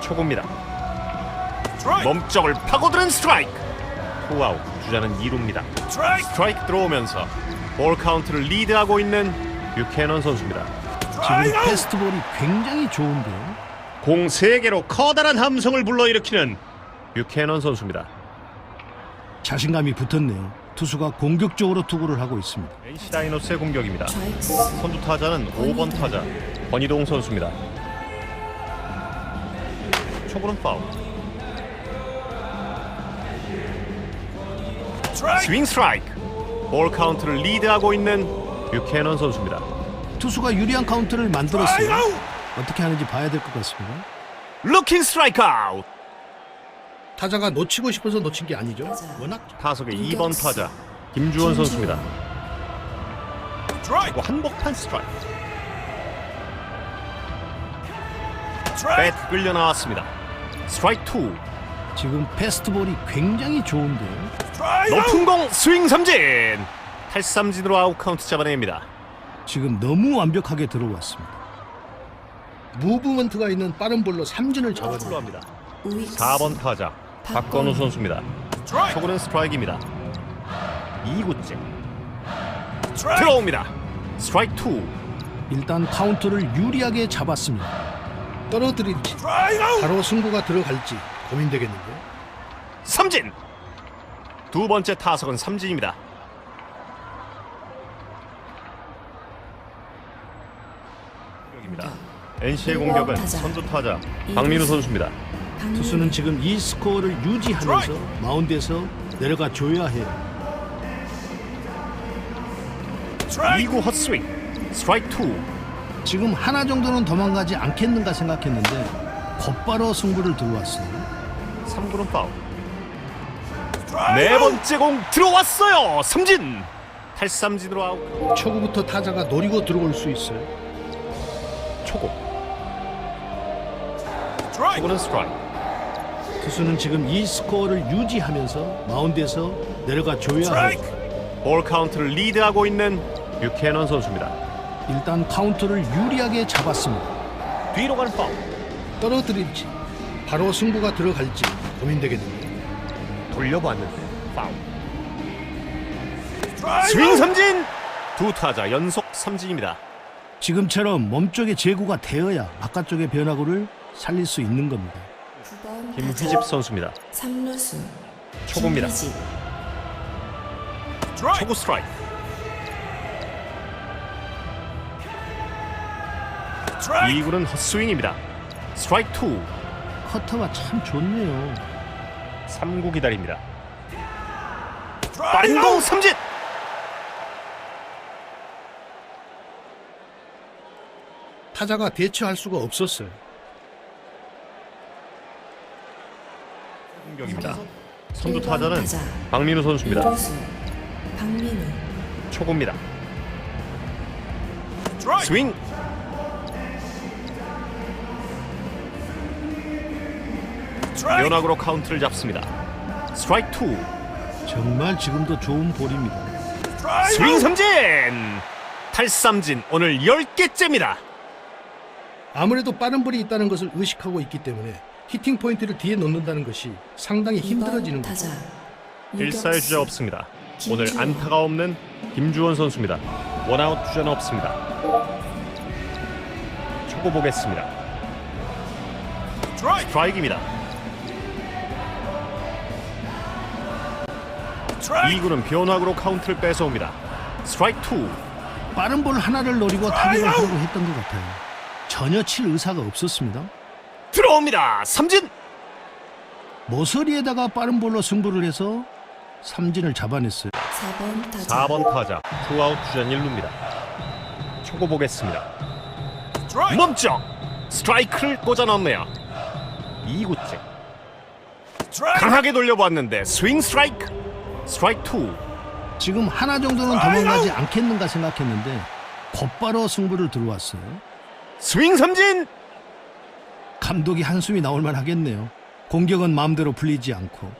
초구입니다. 몸쪽을 파고드는 스트라이크. 투아웃 주자는 2루입니다. 스트라이크 들어오면서 볼 카운트를 리드하고 있는 뷰캐넌 선수입니다. 지금 패스트볼이 굉장히 좋은데요. 공 3개로 커다란 함성을 불러일으키는 뷰캐넌 선수입니다. 자신감이 붙었네요. 투수가 공격적으로 투구를 하고 있습니다. NC 다이노스의 공격입니다. 스트라이크스 선두 타자는 5번 타자 권희동 선수입니다. 초구는 파울. 스윙 스트라이크. 볼 카운트를 리드하고 있는 뷰캐넌 선수입니다. 투수가 유리한 카운트를 만들었어요. 어떻게 하는지 봐야 될 것 같습니다. 루킹 스트라이크 아웃. 타자가 놓치고 싶어서 놓친 게 아니죠. 워낙 타석의 2번 타자 김주원 선수입니다. 그리고 한복판 스트라이크. 배트 끌려 나왔습니다. 스트라이크 2. 지금 패스트볼이 굉장히 좋은데요. 높은 공 스윙 삼진. 탈삼진으로 아웃 카운트 잡아냅니다. 지금 너무 완벽하게 들어왔습니다. 무브먼트가 있는 빠른 볼로 삼진을. 출루합니다. 우익수 4번 타자 박건우 선수입니다. 초구는 스트라이크입니다. 2구째 들어옵니다. 스트라이크 2. 일단 카운트를 유리하게 잡았습니다. 떨어뜨릴지 바로 승부가 들어갈지 고민되겠는데요. 삼진. 두 번째 타석은 삼진입니다. 공격입니다. NC의 공격은 선두 타자 박민우 선수입니다. 투수는 지금 이 스코어를 유지하면서 마운드에서 내려가 줘야 해요. 2구 헛스윙. 스트라이크 2. 지금 하나 정도는 도망가지 않겠는가 생각했는데 곧바로 승부를 들어왔어요. 3구는 파울. 네 번째 공 들어왔어요. 삼진. 탈삼진으로 아웃. 초구부터 타자가 노리고 들어올 수 있어요. 초고. 초고는 스트라이크. 투수는 지금 이 스코어를 유지하면서 마운드에서 내려가 줘야 해요. 볼 카운트를 리드하고 있는 뷰캐넌 선수입니다. 일단 카운트를 유리하게 잡았습니다. 뒤로 가는 파울. 떨어뜨릴지 바로 승부가 들어갈지 고민되겠는데요. 돌려봤는데 파울. 스윙 삼진. 두 타자 연속 삼진입니다. 지금처럼 몸쪽에 제구가 되어야 바깥쪽의 변화구를 살릴 수 있는 겁니다. 9번 김휘집 선수입니다. 삼루수 초구입니다. 김휘집 초구 스트라이크. 이구는 헛스윙입니다. 스트라이크 2. 커터가 참 좋네요. 3구 기다립니다. 빠른 공 삼진. 타자가 대처할 수가 없었어요. 공격입니다. 선두 1번 타자는 타자 박민우 선수입니다. 박민우 초구입니다. 스윙. 연락으로 카운트를 잡습니다. 스트라이크 2. 정말 지금도 좋은 볼입니다. 스윙 삼진. 탈삼진 오늘 10개째입니다. 아무래도 빠른 볼이 있다는 것을 의식하고 있기 때문에 히팅 포인트를 뒤에 놓는다는 것이 상당히 힘들어지는 2번 거죠. 타자 일사의. 주자 없습니다. 오늘 김주원. 안타가 없는 김주원 선수입니다. 원아웃 주자는 없습니다. 초고 보겠습니다. 스트라이크입니다. 2구는 변화구로 카운트를 뺏어옵니다. 스트라이크 2. 빠른 볼 하나를 노리고 타격을 하려고 했던 것 같아요. 전혀 칠 의사가 없었습니다. 들어옵니다. 삼진. 모서리에다가 빠른 볼로 승부를 해서 삼진을 잡아냈어요. 4번 타자 4번 타자 투아웃 주전 1루입니다. 초고 보겠습니다. 멈쩍 스트라이크를 꽂아 넣네요. 2구째 강하게 돌려봤는데 스윙 스트라이크 스트라이크 2 지금 하나 정도는 도망가지 않겠는가 생각했는데 곧바로 승부를 들어왔어요. 스윙 삼진 감독이 한숨이 나올 만 하겠네요. 공격은 마음대로 풀리지 않고